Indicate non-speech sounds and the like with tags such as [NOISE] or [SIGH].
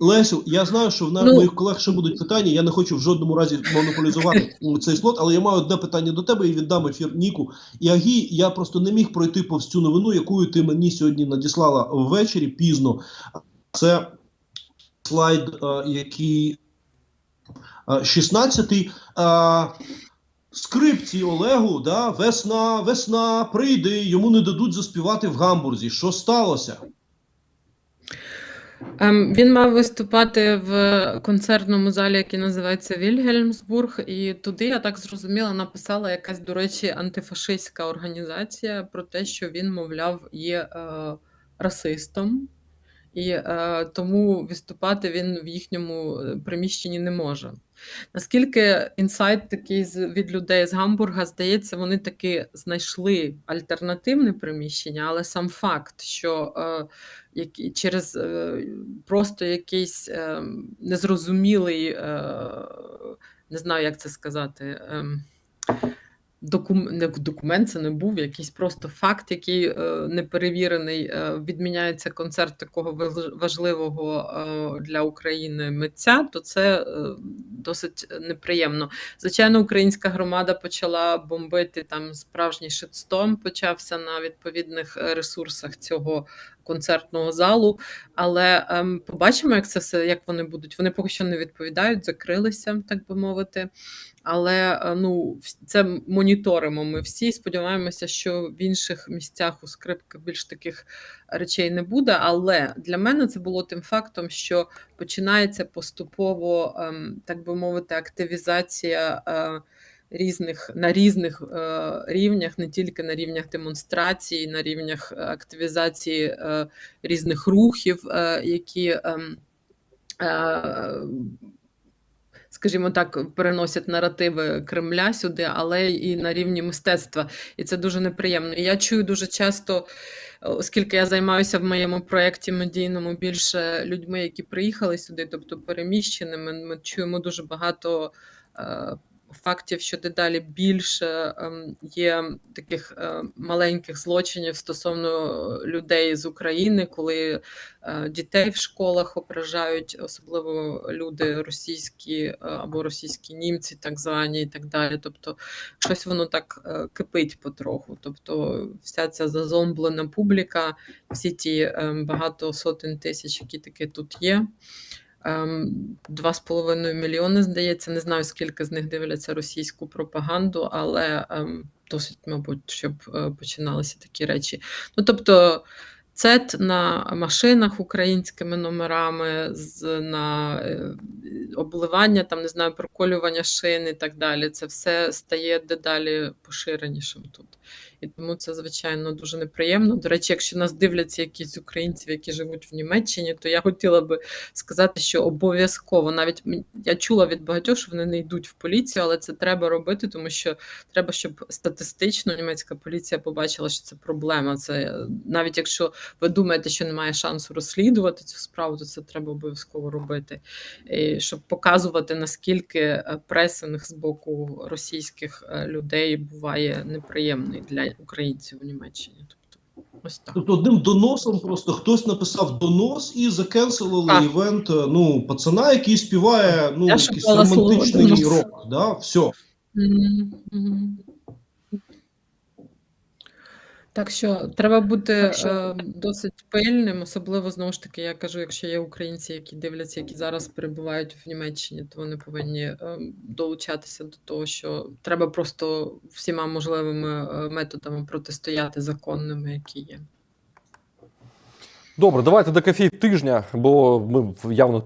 Лесю, я знаю, що в нас Ну- моїх колег ще будуть питання. Я не хочу в жодному разі монополізувати [LAUGHS] цей слот, але я маю одне питання до тебе і віддам ефір Ніку і Агі. Я просто не міг пройти повз цю новину, яку ти мені сьогодні надіслала ввечері пізно. Це слайд, е, який е, 16-й. Е, Скрипці Олегу, да, весна, весна, прийди, йому не дадуть заспівати в гамбурзі. Що сталося? Ем, Він мав виступати в концертному залі, який називається Вільгельмсбург, і туди, я так зрозуміла, написала якась, до речі, антифашистська організація про те, що він, мовляв, є е, расистом, і е, тому виступати він в їхньому е, приміщенні не може. Наскільки інсайт такий від людей з Гамбурга, здається, вони таки знайшли альтернативне приміщення, але сам факт, що е, через е, просто якийсь е, незрозумілий, е, не знаю, як це сказати. ем, Докум... Не документ це не був, якийсь просто факт, який е, неперевірений. Е, відміняється концерт такого важ- важливого е, для України митця, то це досить неприємно. Звичайно, українська громада почала бомбити там справжній шитстом, почався на відповідних ресурсах цього концертного залу. Але ем, побачимо, як це все, як вони будуть. Вони поки що не відповідають, закрилися, так би мовити. Але е, ну, це моніторимо ми всі. Сподіваємося, що в інших місцях у скрипки більш таких речей не буде. Але для мене це було тим фактом, що починається поступово, ем, так би мовити, активізація. е, Різних на різних е, рівнях, не тільки на рівнях демонстрації, на рівнях е, активізації е, різних рухів, е, які ем, е, скажімо так, переносять наративи Кремля сюди, але і на рівні мистецтва. І це дуже неприємно. І я чую дуже часто, оскільки я займаюся в моєму проєкті медійному більше людьми, які приїхали сюди, тобто переміщеними, ми чуємо дуже багато. Фактів, що дедалі більше ем, є таких е, маленьких злочинів стосовно людей з України, коли е, дітей в школах ображають, особливо люди російські е, або російські німці, так звані, і так далі. Тобто, щось воно так кипить потроху. Тобто, вся ця зазомблена публіка, всі ті е, багато сотень тисяч, які таки тут є. Ем, Два з половиною мільйони, здається, не знаю, скільки з них дивляться російську пропаганду, але ем, досить, мабуть, щоб е, починалися такі речі. Ну, тобто, цет на машинах українськими номерами, на е, обливання, там, не знаю, проколювання шин і так далі. Це все стає дедалі поширенішим тут. І тому це, звичайно, дуже неприємно. До речі, якщо нас дивляться якісь українців, які живуть в Німеччині, то я хотіла би сказати, що обов'язково навіть я чула від багатьох, що вони не йдуть в поліцію, але це треба робити, тому що треба, щоб статистично німецька поліція побачила, що це проблема. Це е, навіть якщо ви думаєте, що немає шансу розслідувати цю справу, то це треба обов'язково робити, і щоб показувати наскільки е, пресинг з боку російських е, людей буває неприємний для українців у Німеччині. Тобто, ось так. Тобто одним доносом просто хтось написав донос і закенселили Так. івент е, ну, пацана, який співає ну, якийсь романтичний рок. Да? Все. Мгм. Так що треба бути Так що- е, досить пильним, особливо знову ж таки, я кажу, якщо є українці, які дивляться, які зараз перебувають в Німеччині, то вони повинні е, долучатися до того, що треба просто всіма можливими е, методами протистояти законними, які є. Добре, давайте до кафі тижня, бо ми явно